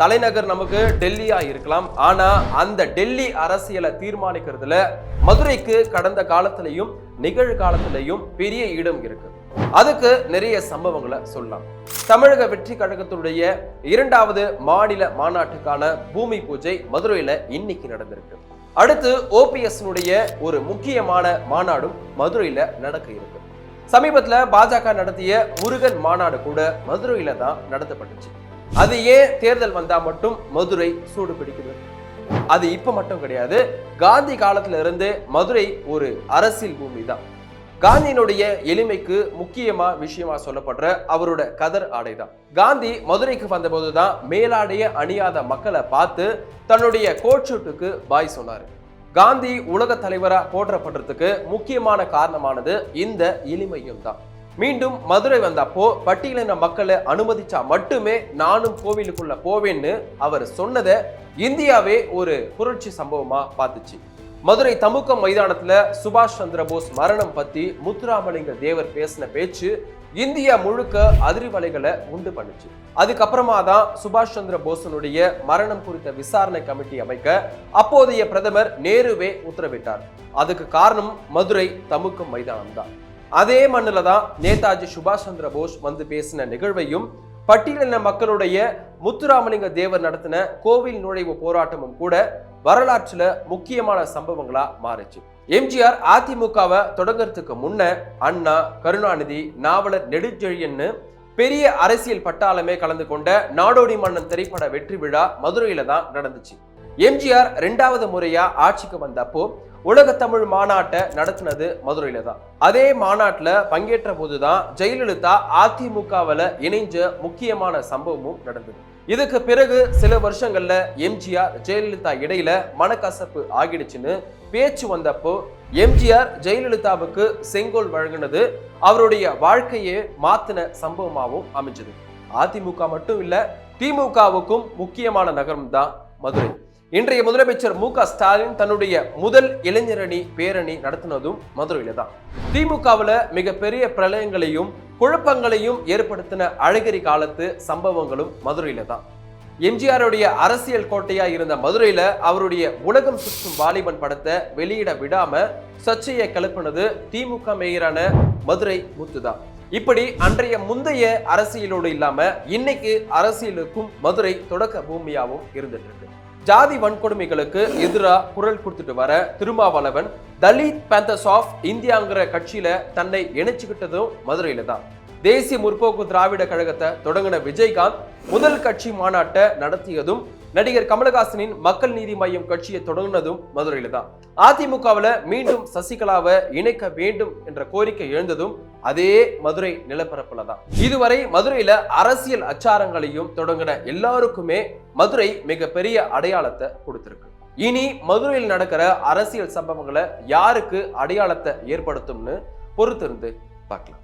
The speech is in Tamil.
தலைநகர் நமக்கு டெல்லியா இருக்கலாம். ஆனா அந்த டெல்லி அரசியலை தீர்மானிக்கிறதுல மதுரைக்கு கடந்த காலத்திலையும் நிகழ்காலத்திலையும் பெரிய இடம் இருக்கு. அதுக்கு நிறைய சம்பவங்களை சொல்லலாம். தமிழக வெற்றி கழகத்தினுடைய இரண்டாவது மாநில மாநாட்டுக்கான பூமி பூஜை மதுரையில இன்னைக்கு நடந்திருக்கு. அடுத்து ஓபிஎஸ் ஒரு முக்கியமான மாநாடும் மதுரையில நடக்க இருக்கு. சமீபத்துல பாஜக நடத்திய முருகன் மாநாடு கூட மதுரையில தான் நடத்தப்பட்டுச்சு. அது ஏன் தேர்தல் வந்தா மட்டும் மதுரை சூடு பிடிக்குது அது இப்ப மட்டும் கிடையாது. காந்தி காலத்துல இருந்து மதுரை ஒரு அரசியல் பூமி தான் காந்தியினுடைய எளிமைக்கு முக்கியமா விஷயமா சொல்லப்படுற அவரோட கதர் ஆடை தான் காந்தி மதுரைக்கு வந்தபோதுதான் மேலாடைய அணியாத மக்களை பார்த்து தன்னுடைய கோட்ஷூட்டுக்கு பாய் சொன்னாரு. காந்தி உலக தலைவரா போற்றப்படுறதுக்கு முக்கியமான காரணமானது இந்த எளிமையும் தான் மீண்டும் மதுரை வந்தப்போ பட்டியலின மக்களை அனுமதிச்சா மட்டுமே நானும் கோவிலுக்குள்ள போவேன்னு அவர் சொன்னதை இந்தியாவே ஒரு புரட்சி சம்பவமா பார்த்துச்சு. மதுரை தமுக்கம் மைதானத்துல சுபாஷ் சந்திர போஸ் மரணம் பத்தி முத்துராமலிங்க தேவர் பேசின பேச்சு இந்தியா முழுக்க அதிர்வலைகளை உண்டு பண்ணுச்சு. அதுக்கப்புறமா தான் சுபாஷ் சந்திர போஸனுடைய மரணம் குறித்த விசாரணை கமிட்டி அமைக்க அப்போதைய பிரதமர் நேருவே உத்தரவிட்டார். அதுக்கு காரணம் மதுரை தமுக்கம் மைதானம் தான் அதே மண்ணில் தான் நேதாஜி சுபாஷ் சந்திர போஸ் வந்து பேசின நிகழ்வையும் பட்டியலின மக்களுடைய முத்துராமலிங்க தேவர் நடத்தின கோவில் நுழைவு போராட்டமும் கூட வரலாற்றுல முக்கியமான சம்பவங்களா மாறுச்சு. எம்ஜிஆர் அதிமுகவை தொடங்கிறதுக்கு முன்ன அண்ணா கருணாநிதி நாவலர் நெடுஞ்செழியன்னு பெரிய அரசியல் பட்டாளமே கலந்து கொண்ட நாடோடி மன்னன் திரைப்பட வெற்றி விழா மதுரையில தான் நடந்துச்சு. எம்ஜிஆர் ரெண்டாவது முறையா ஆட்சிக்கு வந்தப்போ உலக தமிழ் மாநாட்டை நடத்தினது மதுரையில தான். அதே மாநாட்டில் பங்கேற்ற போதுதான் ஜெயலலிதா அதிமுகவில் இணைஞ்ச முக்கியமான சம்பவமும் நடந்தது. இதுக்கு பிறகு சில வருஷங்கள்ல எம்ஜிஆர் ஜெயலலிதா இடையில மனக்கசப்பு ஆகிடுச்சுன்னு பேச்சு வந்தப்போ எம்ஜிஆர் ஜெயலலிதாவுக்கு செங்கோல் வழங்கினது அவருடைய வாழ்க்கையே மாத்தின சம்பவமாகவும் அமைஞ்சது. அதிமுக மட்டும் இல்ல திமுகவுக்கும் முக்கியமான நகரம் தான் மதுரை. இன்றைய முதலமைச்சர் மு க ஸ்டாலின் தன்னுடைய முதல் இளைஞரணி பேரணி நடத்தினதும் மதுரையில தான். திமுகவில் மிகப்பெரிய பிரளயங்களையும் குழப்பங்களையும் ஏற்படுத்தின அழகிரி காலத்து சம்பவங்களும் மதுரையில தான். எம்ஜிஆருடைய அரசியல் கோட்டையா இருந்த மதுரையில அவருடைய உலகம் சுற்றும் வாலிபன் படத்தை வெளியிட விடாம சர்ச்சையை கிளப்பினது திமுக மேயரான மதுரை முத்துதான். இப்படி அன்றைய முந்தைய அரசியலோடு இல்லாம இன்னைக்கு அரசியலுக்கும் மதுரை தொடக்க பூமியாகவும் இருந்துட்டு இருக்கு. ஜாதி வன்கொடுமைகளுக்கு எதிராக குரல் கொடுத்துட்டு வர திருமாவளவன் தலித் பேந்தர்ஸ் ஆஃப் இந்தியாங்கிற கட்சியில தன்னை இணைச்சுக்கிட்டதும் மதுரையில தான் தேசிய முற்போக்கு திராவிட கழகத்தை தொடங்கின விஜயகாந்த் முதல் கட்சி மாநாட்டை நடத்தியதும் நடிகர் கமலஹாசனின் மக்கள் நீதி மையம் கட்சியை தொடங்கினதும் மதுரையில் தான். அதிமுகவில் மீண்டும் சசிகலாவை இணைக்க வேண்டும் என்ற கோரிக்கை எழுந்ததும் அதே மதுரை நிலப்பரப்புல தான். இதுவரை மதுரையில அரசியல் அச்சாரங்களையும் தொடங்கின எல்லாருக்குமே மதுரை மிகப்பெரிய அடையாளத்தை கொடுத்திருக்கு. இனி மதுரையில் நடக்கிற அரசியல் சம்பவங்களை யாருக்கு அடையாளத்தை ஏற்படுத்தும்னு பொறுத்திருந்து பார்க்கலாம்.